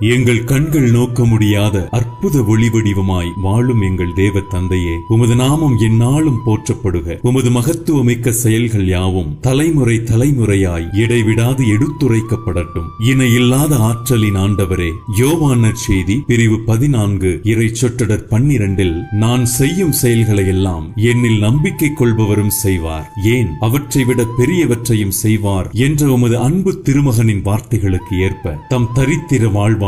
எங்கள் கண்கள் நோக்க முடியாத அற்புத ஒளி வடிவமாய் வாழும் எங்கள் தேவ தந்தையே உமது நாமம் எந்நாளும் போற்றப்படுக. உமது மகத்துவமிக்க செயல்கள் யாவும் தலைமுறை தலைமுறையாய் இடைவிடாது எடுத்துரைக்கப்படட்டும். இணை இல்லாத ஆற்றலின் ஆண்டவரே யோவானர் செய்தி பிரிவு பதினான்கு இறை சொற்றடர் பன்னிரண்டில் நான் செய்யும் செயல்களை எல்லாம் என்னில் நம்பிக்கை கொள்பவரும் செய்வார். ஏன்? அவற்றை விட பெரியவற்றையும் செய்வார் என்ற உமது அன்பு திருமகனின் வார்த்தைகளுக்கு ஏற்ப தம் தரித்திர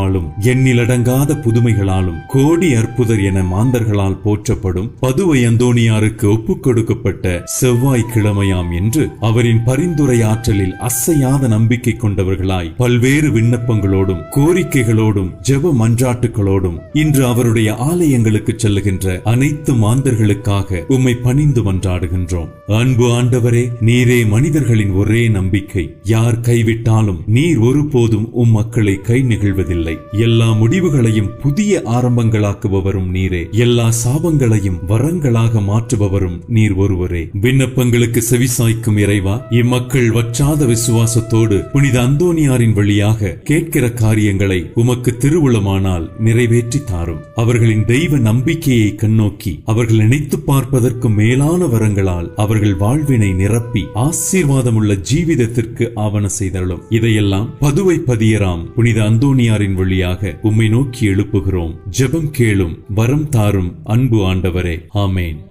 வாழ்வாலும் எண்ணிலடங்காத புதுமைகளாலும் கோடி அற்புதர் என மாந்தர்களால் போற்றப்படும் பதுவை அந்தோணியாருக்கு ஒப்புக் கொடுக்கப்பட்ட செவ்வாய் கிழமையாம் என்று அவரின் பரிந்துரை ஆற்றலில் அசையாத நம்பிக்கை கொண்டவர்களாய் பல்வேறு விண்ணப்பங்களோடும் கோரிக்கைகளோடும் ஜெப மன்றாட்டுகளோடும் இன்று அவருடைய ஆலயங்களுக்கு செல்லுகின்ற அனைத்து மாந்தர்களுக்காக உம்மை பணிந்து மன்றாடுகின்றோம். அன்பு ஆண்டவரே நீரே மனிதர்களின் ஒரே நம்பிக்கை. யார் கைவிட்டாலும் நீர் ஒருபோதும் உம் மக்களை கை நிகழ்வதில்லை. இல்லை. எல்லா முடிவுகளையும் புதிய ஆரம்பங்களாக்குபவரும் நீரே. எல்லா சாபங்களையும் வரங்களாக மாற்றுபவரும் நீர் ஒருவரே. விண்ணப்பங்களுக்கு செவிசாய்க்கும் இறைவா இம்மக்கள் வற்றாத விசுவாசத்தோடு புனித அந்தோனியாரின் வழியாக கேட்கிற காரியங்களை உமக்கு திருவுளமானால் நிறைவேற்றி தாரும். அவர்களின் தெய்வ நம்பிக்கையை கண்ணோக்கி அவர்கள் நினைத்து பார்ப்பதற்கு மேலான வரங்களால் அவர்கள் வாழ்வினை நிரப்பி ஆசீர்வாதமுள்ள ஜீவிதத்திற்கு ஆவண செய்தருளும். இதையெல்லாம் பதுவை பதியராம் புனித அந்தோனியாரின் வழியாக உம்மை நோக்கி எழுப்புகிறோம். ஜெபம் கேளும் வரம் தாரும் அன்பு ஆண்டவரே. ஆமேன்.